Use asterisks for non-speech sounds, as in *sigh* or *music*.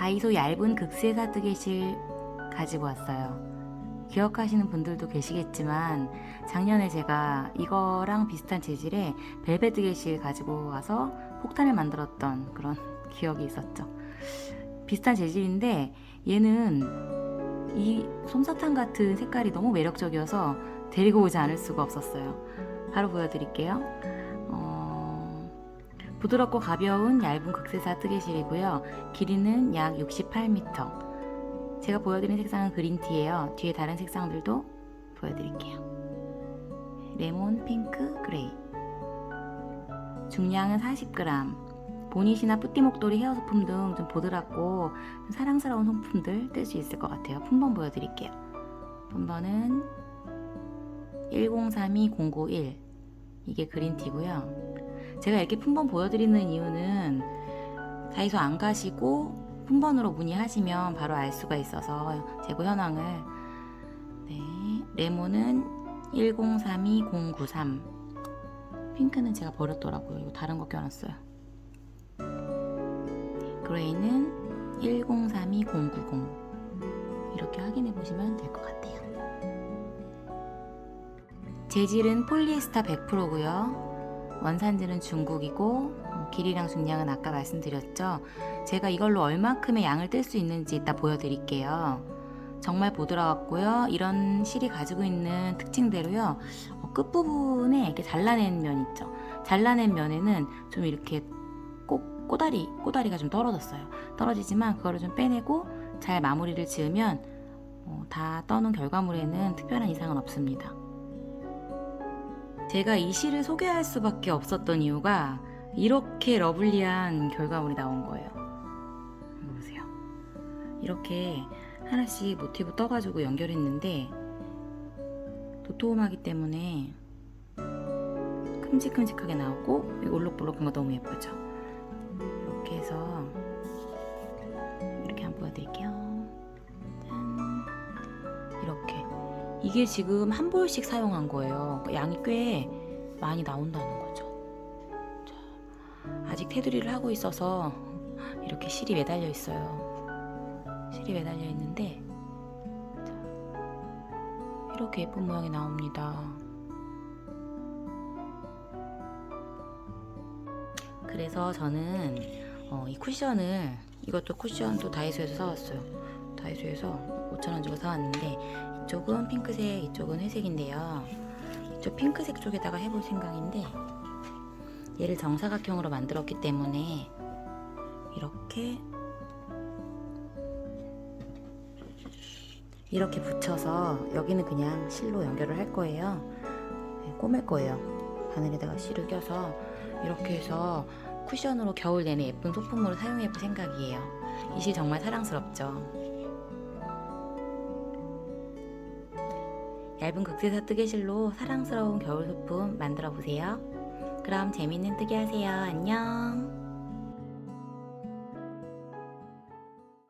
다이소 얇은 극세 사 뜨개실 가지고 왔어요. 기억하시는 분들도 계시겠지만 작년에 제가 이거랑 비슷한 재질의 벨벳 뜨개실 가지고 와서 폭탄을 만들었던 그런 *laughs* 기억이 있었죠. 비슷한 재질인데 얘는 이 솜사탕 같은 색깔이 너무 매력적이어서 데리고 오지 않을 수가 없었어요. 바로 보여드릴게요. 어, 부드럽고 가벼운 얇은 극세사 뜨개실이고요. 길이는 약 68m. 제가 보여드린 색상은 그린티예요. 뒤에 다른 색상들도 보여드릴게요. 레몬, 핑크, 그레이. 중량은 40g. 보닛이나 뿌띠 목도리 헤어 소품 등 좀 보드랍고 좀 사랑스러운 소품들 뜰 수 있을 것 같아요. 품번 보여드릴게요. 품번은 1032-091 이게 그린티고요. 제가 이렇게 품번 보여드리는 이유는 다이소 안 가시고 품번으로 문의하시면 바로 알 수가 있어서 재고 현황을 네, 레몬은 1032-093 핑크는 제가 버렸더라고요. 이거 다른 거 껴놨어요. 네, 그레이는 1032-090 이렇게 확인해 보시면 될 것 같아요. 재질은 폴리에스터 100%고요. 원산지는 중국이고 어, 길이랑 중량은 아까 말씀드렸죠. 제가 이걸로 얼마큼의 양을 뜰 수 있는지 이따 보여드릴게요. 정말 보드라웠고요. 이런 실이 가지고 있는 특징대로요. 어, 끝부분에 이렇게 잘라낸 면 있죠. 잘라낸 면에는 좀 이렇게 꼬, 꼬다리, 꼬다리가 좀 떨어졌어요. 떨어지지만 그거를 좀 빼내고 잘 마무리를 지으면 어, 다 떠는 결과물에는 특별한 이상은 없습니다. 제가 이 시를 소개할 수밖에 없었던 이유가 이렇게 러블리한 결과물이 나온 거예요. 이거 보세요. 이렇게 하나씩 모티브 떠가지고 연결했는데 도톰하기 때문에 큼직큼직하게 나오고 올록볼록한 거 너무 예쁘죠? 이렇게 해서 이렇게 한번 보여드릴게요. 이게 지금 한 볼씩 사용한 거예요. 양이 꽤 많이 나온다는 거죠. 자, 아직 테두리를 하고 있어서 이렇게 실이 매달려 있어요. 실이 매달려 있는데 자, 이렇게 예쁜 모양이 나옵니다. 그래서 저는 어, 이 쿠션을 이것도 쿠션도 다이소에서 사왔어요. 다이소에서 5,000원 주고 사왔는데 이쪽은 핑크색, 이쪽은 회색인데요. 이쪽 핑크색 쪽에다가 해볼 생각인데 얘를 정사각형으로 만들었기 때문에 이렇게 이렇게 붙여서 여기는 그냥 실로 연결을 할 거예요. 네, 꼬맬 거예요. 바늘에다가 실을 껴서 이렇게 해서 쿠션으로 겨울 내내 예쁜 소품으로 사용해 볼 생각이에요. 이 실 정말 사랑스럽죠. 얇은 극세사 뜨개실로 사랑스러운 겨울 소품 만들어 보세요. 그럼 재밌는 뜨개 하세요. 안녕.